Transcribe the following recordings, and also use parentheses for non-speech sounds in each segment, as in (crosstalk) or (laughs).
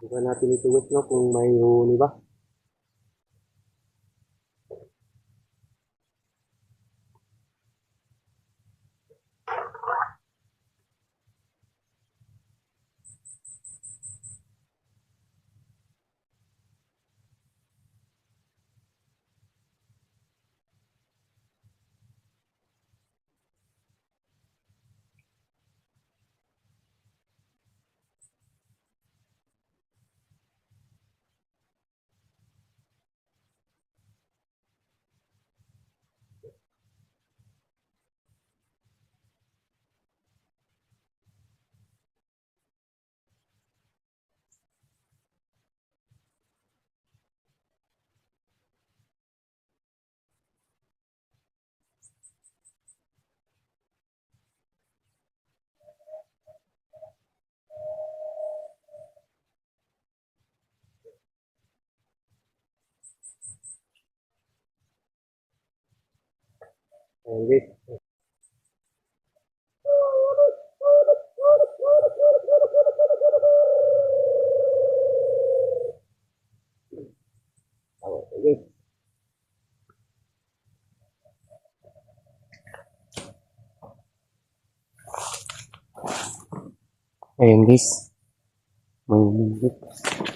Bukan natin ito guys no kung may huni ba. Ayan guys. Ayan guys. Ayan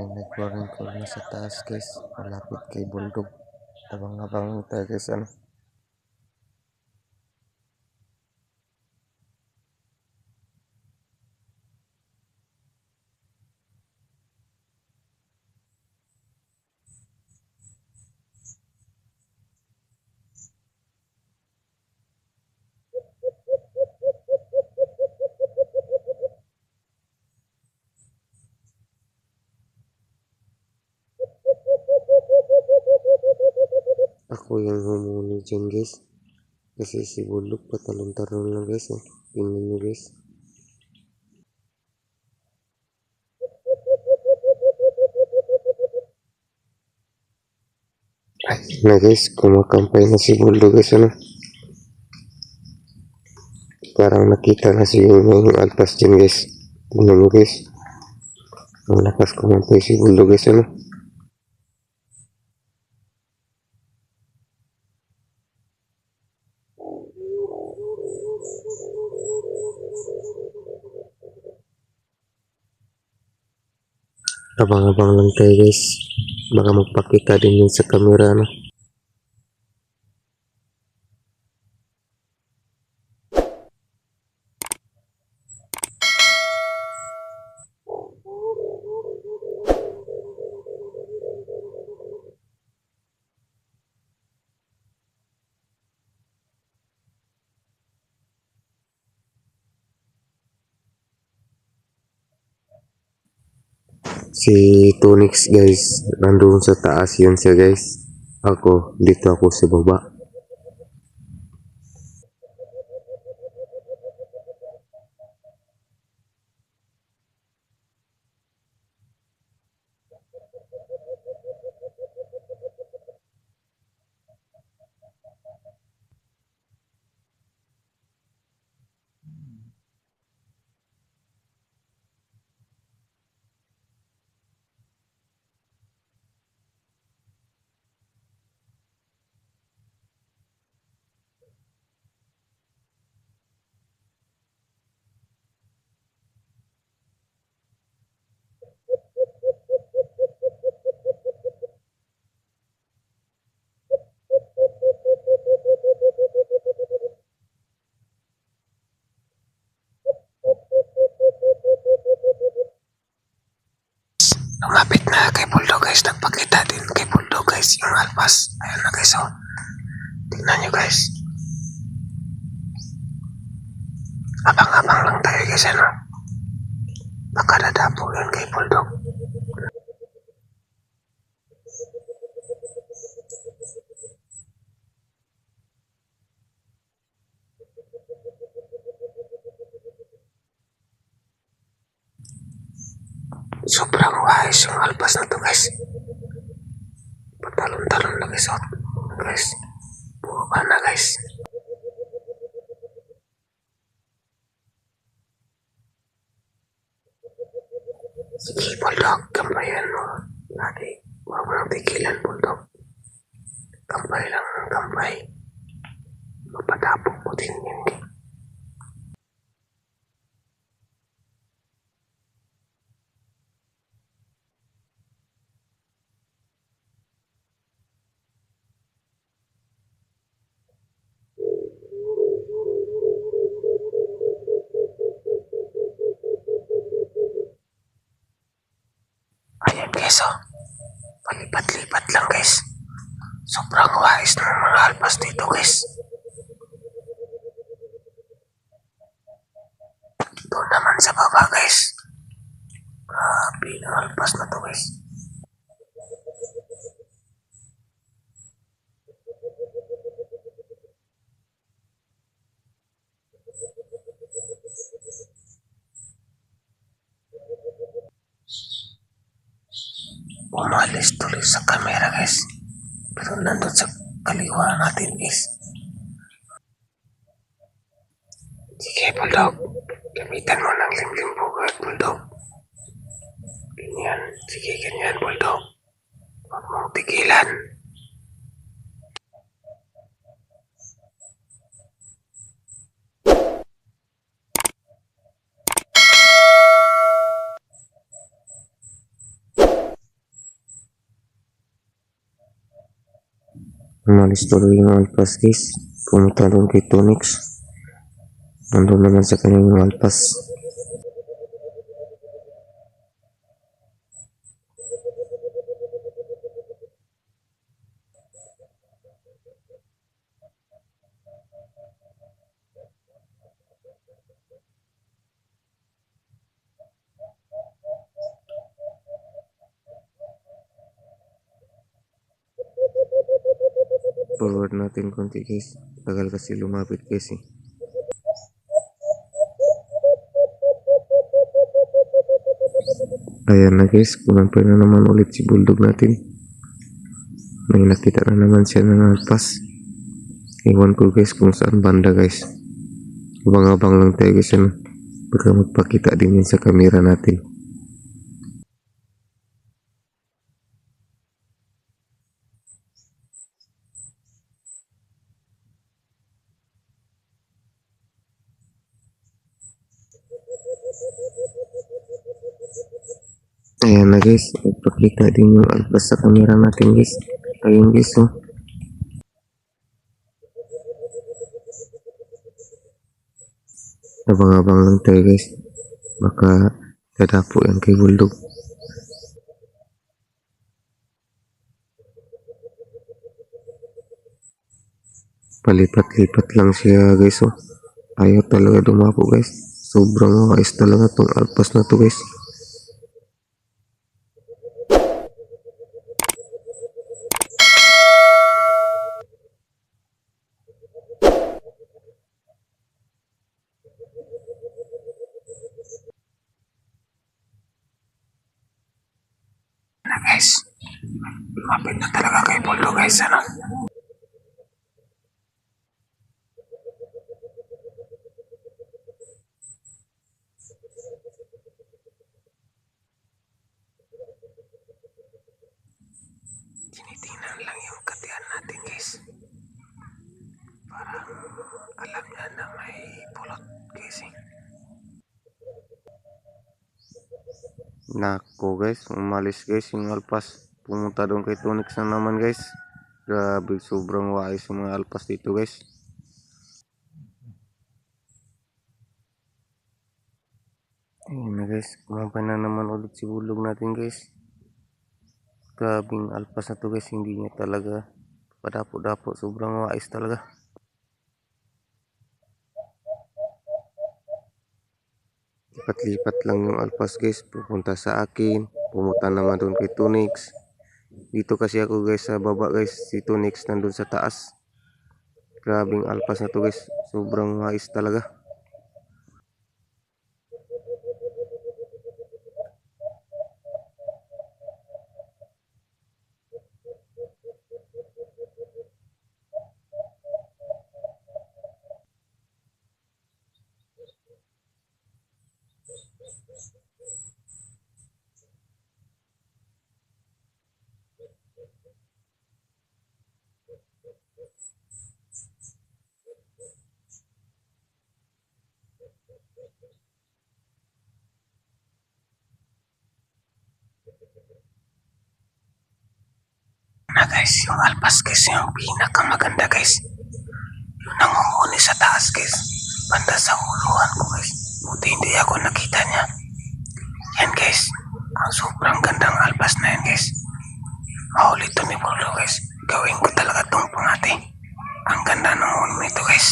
May music. May nagwaring-waring sa taas guys. Malapit kay Bundog. Abang-abang tayo guys ano. Ako yung humuni dyan guys. Kasi si Bulog patalon-talon lang guys. Oh. Tingnan nyo guys. Na guys, kumakampay na si Bulog guys ano. Parang nakita na si yung alpas dyan guys. Tingnan nyo guys. Ang lakas kumampay si Bulog guys ano. Abang-abang lang tayo guys. Baka magpakita din yun sa camera no. Si Tonix guys, nandun sa taas yun siya guys. Ako, dito ako sa baba. ingat pas. Airnya guys oh tinanya guys. Abang-abang lengkai guys enak, bakar ada dapur yang kayak Patalon-talon lagi sa guys. Buka na guys. Sige, Bulldog. Kampayan mo. Lagi. Huwag mo nang tigilan, Bulldog. Kampay lang ng kampay. Mapadapok mo din yan. Ayan Palipat-lipat lang guys. Sobrang wise ng mga alpas dito guys. Doon naman sa baba guys. Grabe ng alpas na to guys. Umalis tuloy sa camera guys. Pero nandun sa kaliwa natin guys. Sige, Bulldog. Gamitan mo ng limlim bugat, Bulldog. Ganyan. Sige, ganyan, Bulldog. Huwag mong tigilan. Umalis tuloy yung alpas guys. Pumunta doon kay Tonix. Nandun naman sa kanya yung alpas. Forward natin konti guys. Tagal kasi lumapit guys eh. Ayan na guys, kumampay na naman ulit si Bulldog natin. May nakita na naman siya ng alpas. Iwan ko guys kung saan banda guys. Abang-abang lang tayo guys ano. Baka magpakita din yan sa camera natin. Ayan na guys, ipakita din yung alpas sa camera natin guys. Ayun guys oh. Abang-abang lang tayo guys. Baka dadapo yan kay Bulldog. Palipat-lipat lang siya guys oh. Ayaw talaga dumapo guys. Sobrang wise talaga tong alpas na to guys. Guys. Lumapit na talaga kay Bulldog guys. Ano? Tinitingnan lang yung katihan natin guys. Parang alam niya na may pulot guys eh. Nako guys, umalis guys yung alpas. Pumunta doon kay Tonix na naman guys. Grabe, sobrang wais yung mga alpas dito guys. Ayun na guys, kumampay na naman ulit si bulog natin guys. Grabing alpas na to guys, hindi niya talaga padapo-dapo. Sobrang wais talaga. Lipat-lipat lang yung alpas guys. Pupunta sa akin. Pumunta naman doon kay Tunix. Dito kasi ako guys sa baba guys. Si Tunix nandun sa taas. Grabing alpas na to guys. Sobrang mais talaga. Na guys, yung alpas guys, yung pinakamaganda guys. Yung nangunguni sa taas guys. Banda sa uluhan ko guys. Buti hindi ako nakita niya. Yan guys, ang sobrang gandang alpas na yan guys. Mahuli to ni Polo guys. Gawin ko talaga tong pangati. Ang ganda ng ulo nito guys.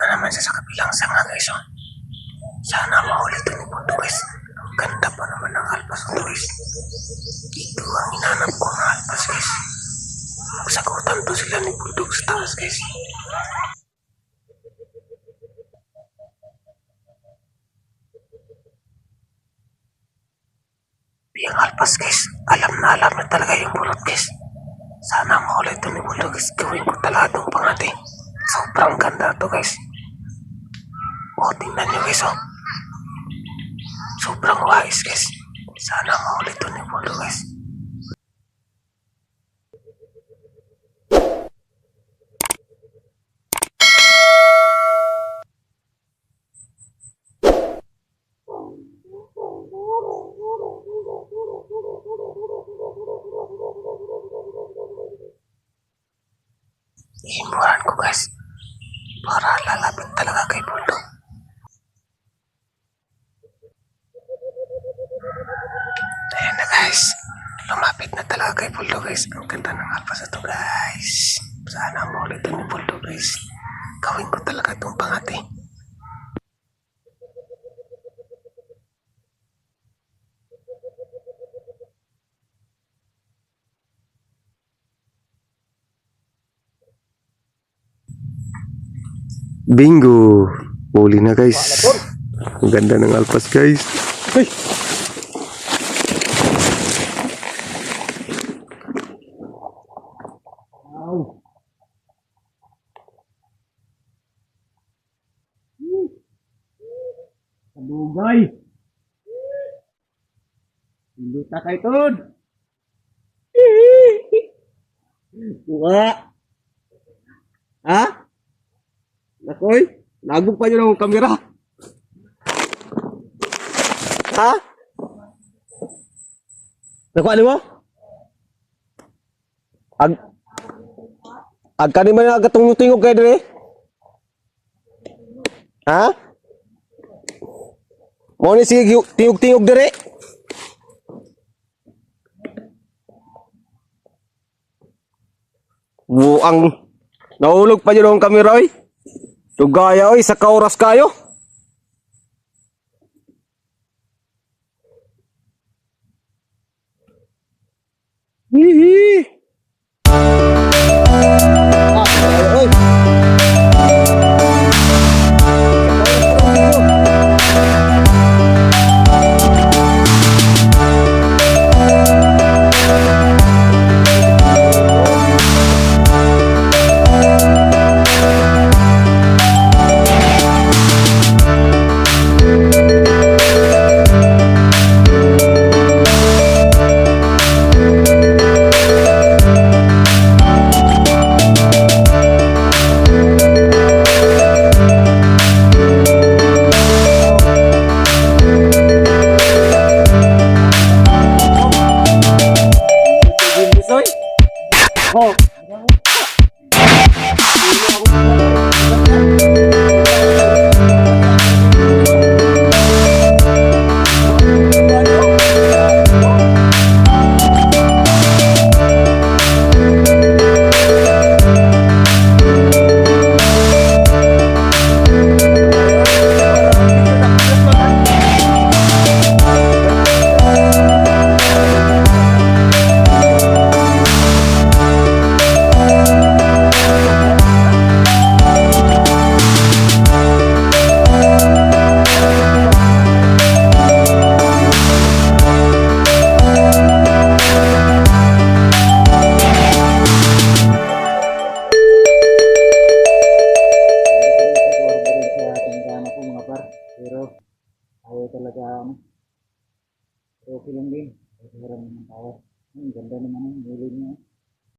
Ano naman siya sa kabilang sanga guys oh. Sana mahuli to ni Polo guys. Ang ganda pa naman ng alpas nito guys. Ito ang hinanap ko ng alpas guys. Sagutan to sila ni Bulldog sa taas guys. Yung alpas guys, alam na alam na talaga yung bulot guys. Sana mahuli ito ni Bulldog guys. Gawin ko talaga itong pangati. Sobrang ganda to guys. O, tingnan nyo guys oh. Sobrang wise guys. Sana mahuli ito ni Bulldog guys. Himburan ko guys. Para lalapit talaga kay Bulldog. Ayan na guys. Lumapit na talaga kay Bulldog guys. Ang ganda ng alpas na guys. Sana maulit ni Bulldog guys. Gawin ko talaga itong pangati. Bingo! Huli na guys. Ang ganda ng alpas guys. Hey! Wow! Kabugay! Hinduta kay Tod! (laughs) Buka! Ha? Nakoy, nagog pa yun ang kamera. Ha? Nakuha ni mo? Ag Ag kani man agatong tingog kay dire? Ha? Mo ni sige tingog-tingog dire? Buang Nahulog pa yun ang kamera oy. Tugaya oy sa kauras kayo. Hihi.